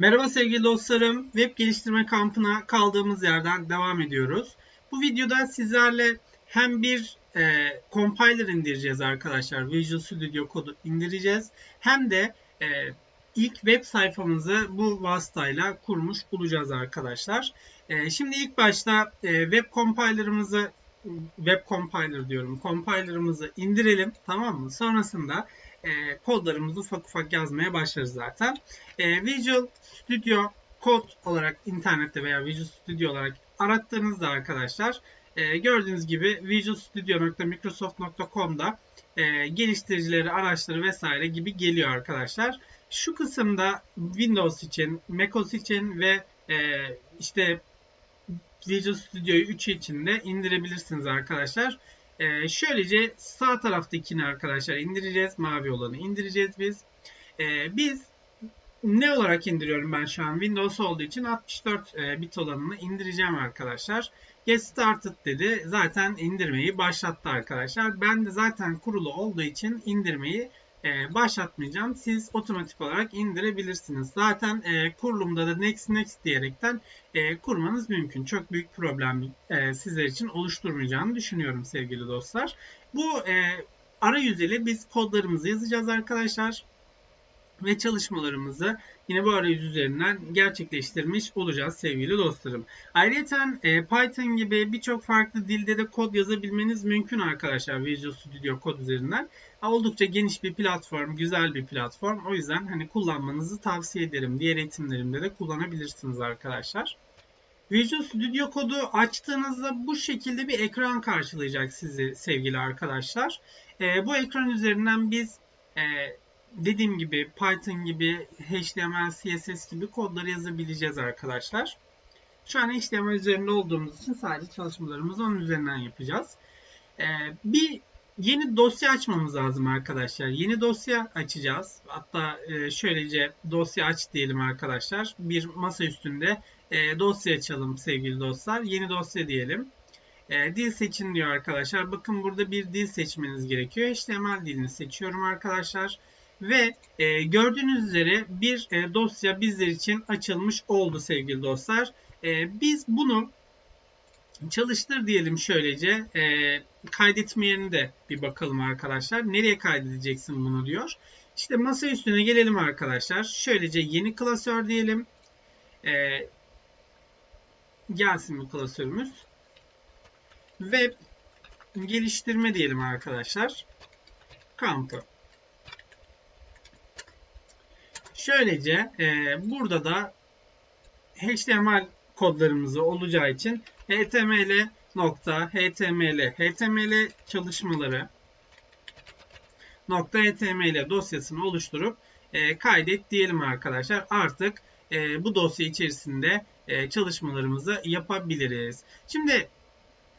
Merhaba sevgili dostlarım. Web geliştirme kampına kaldığımız yerden devam ediyoruz. Bu videoda sizlerle hem bir e, compiler indireceğiz arkadaşlar. Visual Studio kodu indireceğiz. Hem de e, ilk web sayfamızı bu vasıtayla kurmuş olacağız arkadaşlar. E, şimdi ilk başta e, web compiler'ımızı web compiler diyorum. Compiler'ımızı indirelim tamam mı? Sonrasında e, kodlarımızı ufak ufak yazmaya başlarız zaten. E, Visual Studio Code olarak internette veya Visual Studio olarak arattığınızda arkadaşlar e, gördüğünüz gibi visualstudio.microsoft.com'da e, geliştiricileri, araçları vesaire gibi geliyor arkadaşlar. Şu kısımda Windows için, macOS için ve e, işte Visual Studio'yu 3 için de indirebilirsiniz arkadaşlar. Ee, şöylece sağ taraftakini arkadaşlar indireceğiz. Mavi olanı indireceğiz biz. Ee, biz ne olarak indiriyorum ben şu an? Windows olduğu için 64 e, bit olanını indireceğim arkadaşlar. Get started dedi. Zaten indirmeyi başlattı arkadaşlar. Ben de zaten kurulu olduğu için indirmeyi e, başlatmayacağım. Siz otomatik olarak indirebilirsiniz. Zaten e, kurulumda da next next diyerekten e, kurmanız mümkün. Çok büyük problem e, sizler için oluşturmayacağını düşünüyorum sevgili dostlar. Bu e, arayüz ile biz kodlarımızı yazacağız arkadaşlar ve çalışmalarımızı yine bu arayüz üzerinden gerçekleştirmiş olacağız sevgili dostlarım. Ayrıca e, Python gibi birçok farklı dilde de kod yazabilmeniz mümkün arkadaşlar Visual Studio kod üzerinden. Oldukça geniş bir platform, güzel bir platform. O yüzden hani kullanmanızı tavsiye ederim. Diğer eğitimlerimde de kullanabilirsiniz arkadaşlar. Visual Studio kodu açtığınızda bu şekilde bir ekran karşılayacak sizi sevgili arkadaşlar. E, bu ekran üzerinden biz e, dediğim gibi Python gibi HTML, CSS gibi kodları yazabileceğiz arkadaşlar. Şu an HTML üzerinde olduğumuz için sadece çalışmalarımızı onun üzerinden yapacağız. Ee, bir yeni dosya açmamız lazım arkadaşlar. Yeni dosya açacağız. Hatta e, şöylece dosya aç diyelim arkadaşlar. Bir masa üstünde e, dosya açalım sevgili dostlar. Yeni dosya diyelim. E, dil seçin diyor arkadaşlar. Bakın burada bir dil seçmeniz gerekiyor. HTML dilini seçiyorum arkadaşlar. Ve e, gördüğünüz üzere bir e, dosya bizler için açılmış oldu sevgili dostlar. E, biz bunu çalıştır diyelim şöylece. E, kaydetme de bir bakalım arkadaşlar. Nereye kaydedeceksin bunu diyor. İşte masa üstüne gelelim arkadaşlar. Şöylece yeni klasör diyelim. E, gelsin bu klasörümüz. Web geliştirme diyelim arkadaşlar. Kampı. Şöylece e, burada da HTML kodlarımızı olacağı için html nokta html html çalışmaları nokta html dosyasını oluşturup e, kaydet diyelim arkadaşlar. Artık e, bu dosya içerisinde e, çalışmalarımızı yapabiliriz. Şimdi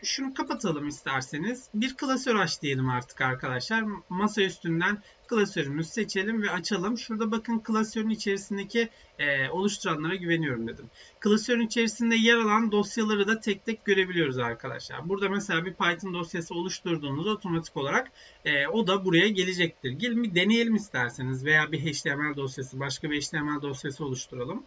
şunu kapatalım isterseniz. Bir klasör aç diyelim artık arkadaşlar. Masa üstünden klasörümüzü seçelim ve açalım. Şurada bakın klasörün içerisindeki e, oluşturanlara güveniyorum dedim. Klasörün içerisinde yer alan dosyaları da tek tek görebiliyoruz arkadaşlar. Burada mesela bir Python dosyası oluşturduğunuzda otomatik olarak e, o da buraya gelecektir. Gelin bir deneyelim isterseniz veya bir HTML dosyası, başka bir HTML dosyası oluşturalım.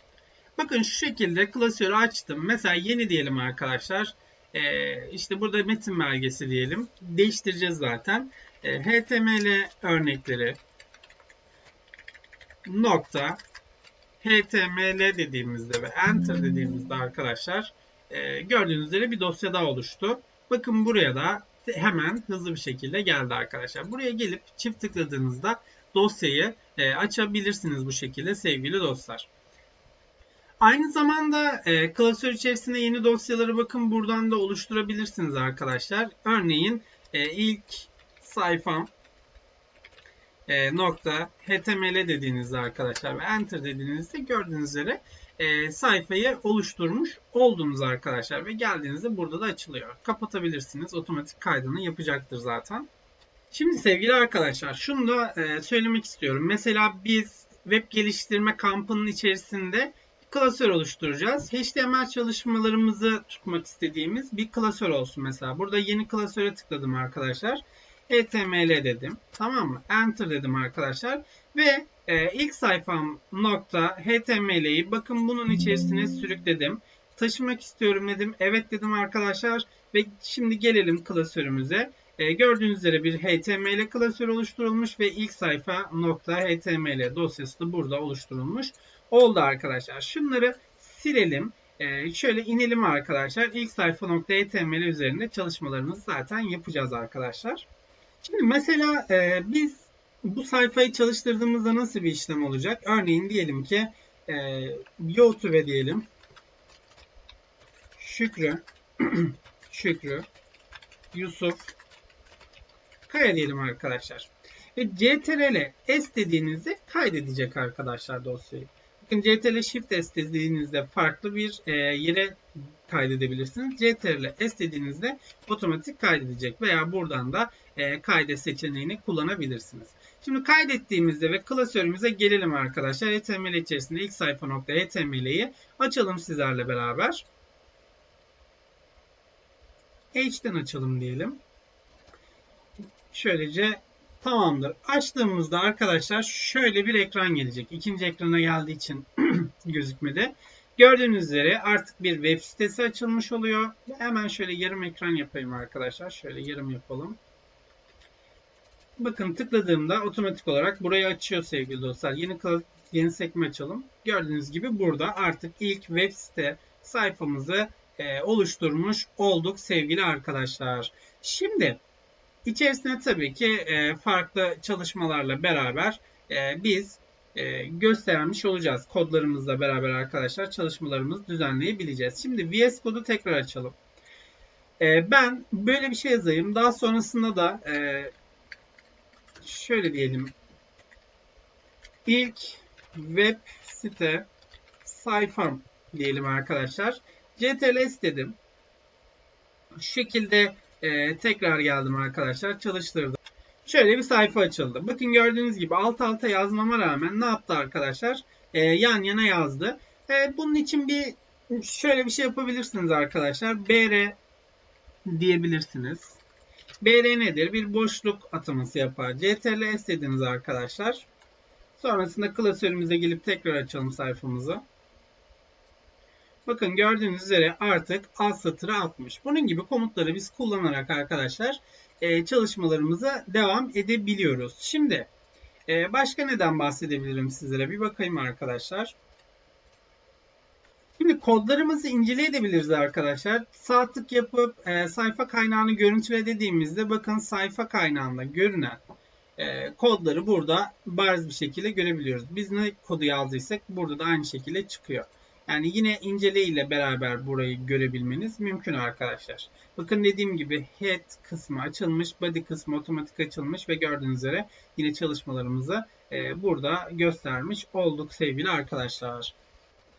Bakın şu şekilde klasörü açtım. Mesela yeni diyelim arkadaşlar. Ee, işte burada metin belgesi diyelim. Değiştireceğiz zaten. Ee, HTML örnekleri nokta HTML dediğimizde ve Enter dediğimizde arkadaşlar e, gördüğünüz üzere bir dosya daha oluştu. Bakın buraya da hemen hızlı bir şekilde geldi arkadaşlar. Buraya gelip çift tıkladığınızda dosyayı e, açabilirsiniz bu şekilde sevgili dostlar. Aynı zamanda e, klasör içerisinde yeni dosyaları bakın buradan da oluşturabilirsiniz arkadaşlar. Örneğin e, ilk sayfam e, nokta html dediğinizde arkadaşlar ve enter dediğinizde gördüğünüz üzere e, sayfayı oluşturmuş oldunuz arkadaşlar ve geldiğinizde burada da açılıyor. Kapatabilirsiniz. Otomatik kaydını yapacaktır zaten. Şimdi sevgili arkadaşlar şunu da e, söylemek istiyorum. Mesela biz web geliştirme kampının içerisinde klasör oluşturacağız. HTML çalışmalarımızı tutmak istediğimiz bir klasör olsun mesela. Burada yeni klasöre tıkladım arkadaşlar. HTML dedim. Tamam mı? Enter dedim arkadaşlar. Ve e, ilk sayfam nokta html'yi bakın bunun içerisine sürükledim. Taşımak istiyorum dedim. Evet dedim arkadaşlar. Ve şimdi gelelim klasörümüze. E, gördüğünüz üzere bir HTML klasör oluşturulmuş ve ilk sayfa nokta HTML dosyası da burada oluşturulmuş. Oldu arkadaşlar. Şunları silelim. E, şöyle inelim arkadaşlar. İlk sayfa nokta HTML üzerinde çalışmalarımızı zaten yapacağız arkadaşlar. Şimdi mesela e, biz bu sayfayı çalıştırdığımızda nasıl bir işlem olacak? Örneğin diyelim ki e, YouTube diyelim. Şükrü, Şükrü, Yusuf, Kaya diyelim arkadaşlar. Ve CTRL S dediğinizde kaydedecek arkadaşlar dosyayı. Bakın CTRL Shift S dediğinizde farklı bir e, yere kaydedebilirsiniz. CTRL S dediğinizde otomatik kaydedecek veya buradan da e, kaydet seçeneğini kullanabilirsiniz. Şimdi kaydettiğimizde ve klasörümüze gelelim arkadaşlar. HTML içerisinde ilk sayfa nokta açalım sizlerle beraber. H'den açalım diyelim. Şöylece tamamdır. Açtığımızda arkadaşlar şöyle bir ekran gelecek. İkinci ekrana geldiği için gözükmedi. Gördüğünüz üzere artık bir web sitesi açılmış oluyor. Hemen şöyle yarım ekran yapayım arkadaşlar. Şöyle yarım yapalım. Bakın tıkladığımda otomatik olarak burayı açıyor sevgili dostlar. Yeni yeni sekme açalım. Gördüğünüz gibi burada artık ilk web site sayfamızı e, oluşturmuş olduk sevgili arkadaşlar. Şimdi içerisine tabii ki e, farklı çalışmalarla beraber e, biz e, göstermiş olacağız. Kodlarımızla beraber arkadaşlar çalışmalarımızı düzenleyebileceğiz. Şimdi VS Code'u tekrar açalım. Ben böyle bir şey yazayım. Daha sonrasında da şöyle diyelim. İlk web site sayfam diyelim arkadaşlar. CTRL dedim. Şu şekilde e, tekrar geldim arkadaşlar. Çalıştırdım. Şöyle bir sayfa açıldı. Bakın gördüğünüz gibi alt alta yazmama rağmen ne yaptı arkadaşlar? E, yan yana yazdı. E, bunun için bir şöyle bir şey yapabilirsiniz arkadaşlar. BR diyebilirsiniz. BR nedir? Bir boşluk ataması yapar. CTRL S dediniz arkadaşlar. Sonrasında klasörümüze gelip tekrar açalım sayfamızı. Bakın gördüğünüz üzere artık alt satırı atmış. Bunun gibi komutları biz kullanarak arkadaşlar e, çalışmalarımıza devam edebiliyoruz. Şimdi e, başka neden bahsedebilirim sizlere? Bir bakayım arkadaşlar. Şimdi kodlarımızı inceleyebiliriz arkadaşlar. Sağ tık yapıp e, sayfa kaynağını görüntüle dediğimizde bakın sayfa kaynağında görünen kodları burada bariz bir şekilde görebiliyoruz. Biz ne kodu yazdıysak burada da aynı şekilde çıkıyor. Yani yine incele ile beraber burayı görebilmeniz mümkün arkadaşlar. Bakın dediğim gibi head kısmı açılmış, body kısmı otomatik açılmış ve gördüğünüz üzere yine çalışmalarımızı e, burada göstermiş olduk sevgili arkadaşlar.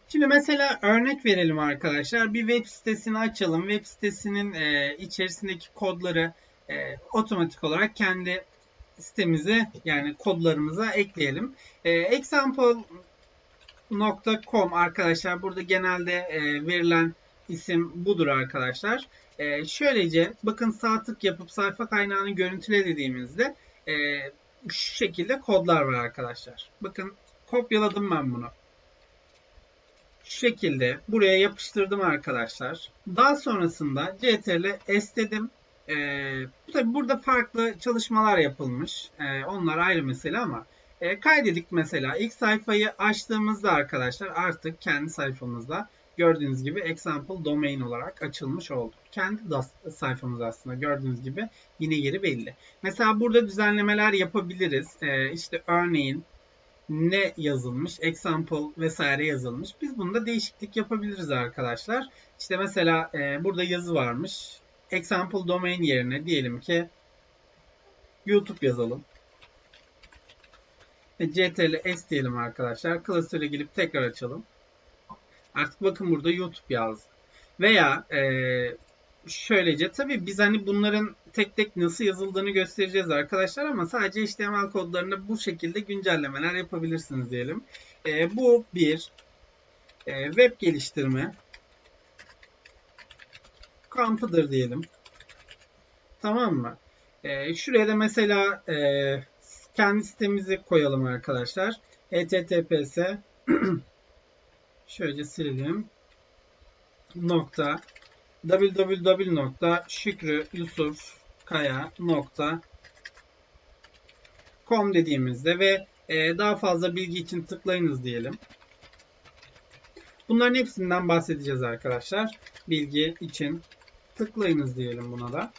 Şimdi mesela örnek verelim arkadaşlar. Bir web sitesini açalım. Web sitesinin e, içerisindeki kodları e, otomatik olarak kendi sitemize yani kodlarımıza ekleyelim. Example .com arkadaşlar. Burada genelde e, verilen isim budur arkadaşlar. E, şöylece bakın sağ tık yapıp sayfa kaynağını görüntüle dediğimizde e, şu şekilde kodlar var arkadaşlar. Bakın kopyaladım ben bunu. Şu şekilde buraya yapıştırdım arkadaşlar. Daha sonrasında CTRL S dedim. Ee, tabi burada farklı çalışmalar yapılmış. Ee, onlar ayrı mesele ama e, kaydedik mesela. İlk sayfayı açtığımızda arkadaşlar artık kendi sayfamızda gördüğünüz gibi example domain olarak açılmış oldu. Kendi sayfamız aslında gördüğünüz gibi yine yeri belli. Mesela burada düzenlemeler yapabiliriz. E, işte örneğin ne yazılmış, example vesaire yazılmış. Biz bunda değişiklik yapabiliriz arkadaşlar. İşte mesela e, burada yazı varmış. Example domain yerine diyelim ki YouTube yazalım. CTRL S diyelim arkadaşlar. Klasöre gelip tekrar açalım. Artık bakın burada YouTube yazdı. Veya e, şöylece tabii biz hani bunların tek tek nasıl yazıldığını göstereceğiz arkadaşlar ama sadece HTML kodlarında bu şekilde güncellemeler yapabilirsiniz diyelim. E, bu bir e, web geliştirme kampıdır diyelim. Tamam mı? E, şuraya da mesela e, kendi sitemizi koyalım arkadaşlar. https şöylece silelim nokta www.şükrüyusufkaya.com dediğimizde ve e, daha fazla bilgi için tıklayınız diyelim. Bunların hepsinden bahsedeceğiz arkadaşlar. Bilgi için tıklayınız diyelim buna da.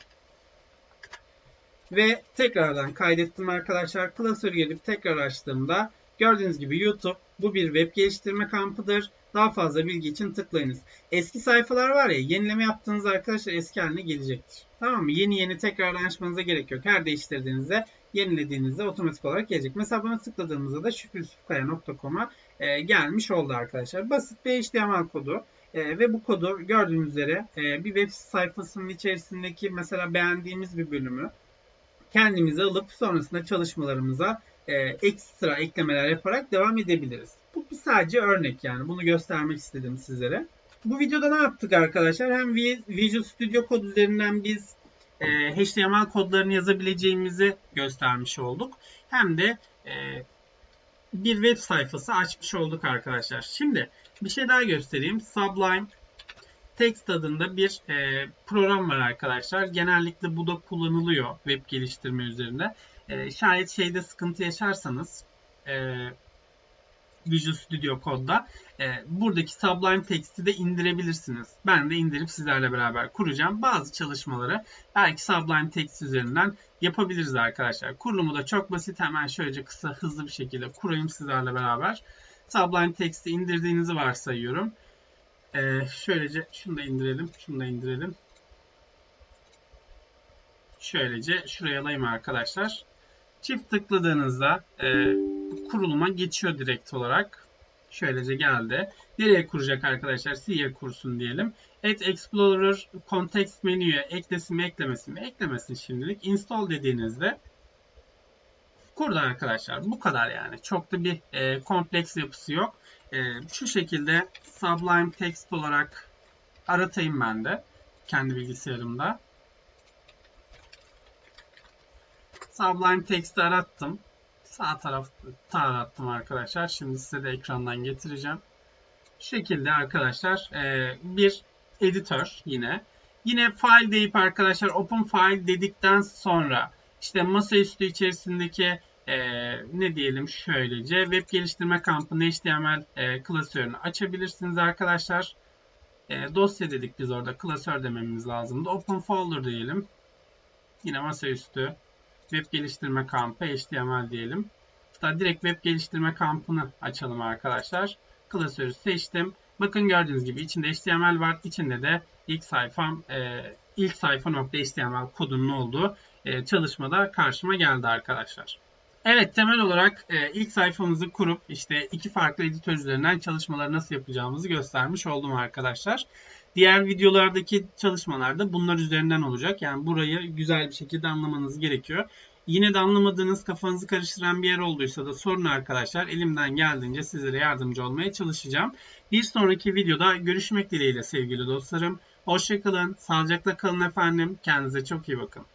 Ve tekrardan kaydettim arkadaşlar. Klasörü gelip tekrar açtığımda gördüğünüz gibi YouTube bu bir web geliştirme kampıdır. Daha fazla bilgi için tıklayınız. Eski sayfalar var ya yenileme yaptığınız arkadaşlar eski haline gelecektir. Tamam mı? Yeni yeni tekrar açmanıza gerek yok. Her değiştirdiğinizde yenilediğinizde otomatik olarak gelecek. Mesela buna tıkladığımızda da şükrüsufkaya.com'a e, gelmiş oldu arkadaşlar. Basit bir HTML kodu. E, ve bu kodu gördüğünüz üzere e, bir web sayfasının içerisindeki mesela beğendiğimiz bir bölümü kendimize alıp sonrasında çalışmalarımıza e, ekstra eklemeler yaparak devam edebiliriz. Bu sadece örnek yani. Bunu göstermek istedim sizlere. Bu videoda ne yaptık arkadaşlar? Hem Visual Studio Code üzerinden biz e, HTML kodlarını yazabileceğimizi göstermiş olduk. Hem de e, bir web sayfası açmış olduk arkadaşlar. Şimdi bir şey daha göstereyim. Sublime Text adında bir e, program var arkadaşlar. Genellikle bu da kullanılıyor web geliştirme üzerinde. E, şayet şeyde sıkıntı yaşarsanız e, Visual Studio Code'da e, buradaki Sublime Text'i de indirebilirsiniz. Ben de indirip sizlerle beraber kuracağım. Bazı çalışmaları belki Sublime Text üzerinden yapabiliriz arkadaşlar. Kurulumu da çok basit. Hemen şöylece kısa hızlı bir şekilde kurayım sizlerle beraber. Sublime Text'i indirdiğinizi varsayıyorum. Ee, şöylece şunu da indirelim. Şunu da indirelim. Şöylece şuraya alayım arkadaşlar. Çift tıkladığınızda e, kuruluma geçiyor direkt olarak. Şöylece geldi. Nereye kuracak arkadaşlar? C'ye kursun diyelim. Add Explorer Context menüye eklesin mi eklemesin mi? Eklemesin şimdilik. Install dediğinizde kurdu arkadaşlar. Bu kadar yani. Çok da bir e, kompleks yapısı yok. E, şu şekilde Sublime Text olarak aratayım ben de kendi bilgisayarımda. Sublime Text'i arattım. Sağ tarafta arattım arkadaşlar. Şimdi size de ekrandan getireceğim. Şu şekilde arkadaşlar e, bir editör yine. Yine file deyip arkadaşlar open file dedikten sonra işte masaüstü içerisindeki e, ne diyelim şöylece web geliştirme kampının HTML e, klasörünü açabilirsiniz arkadaşlar. E, dosya dedik biz orada klasör dememiz lazımdı. Open folder diyelim. Yine masaüstü web geliştirme kampı HTML diyelim. Hatta direkt web geliştirme kampını açalım arkadaşlar. Klasörü seçtim. Bakın gördüğünüz gibi içinde HTML var. İçinde de ilk sayfam e, ilk sayfa.html kodunun olduğu e, çalışmada karşıma geldi arkadaşlar. Evet temel olarak e, ilk sayfamızı kurup işte iki farklı editör üzerinden çalışmaları nasıl yapacağımızı göstermiş oldum arkadaşlar. Diğer videolardaki çalışmalarda bunlar üzerinden olacak. Yani burayı güzel bir şekilde anlamanız gerekiyor. Yine de anlamadığınız kafanızı karıştıran bir yer olduysa da sorun arkadaşlar. Elimden geldiğince sizlere yardımcı olmaya çalışacağım. Bir sonraki videoda görüşmek dileğiyle sevgili dostlarım. Hoşçakalın, sağlıcakla kalın efendim. Kendinize çok iyi bakın.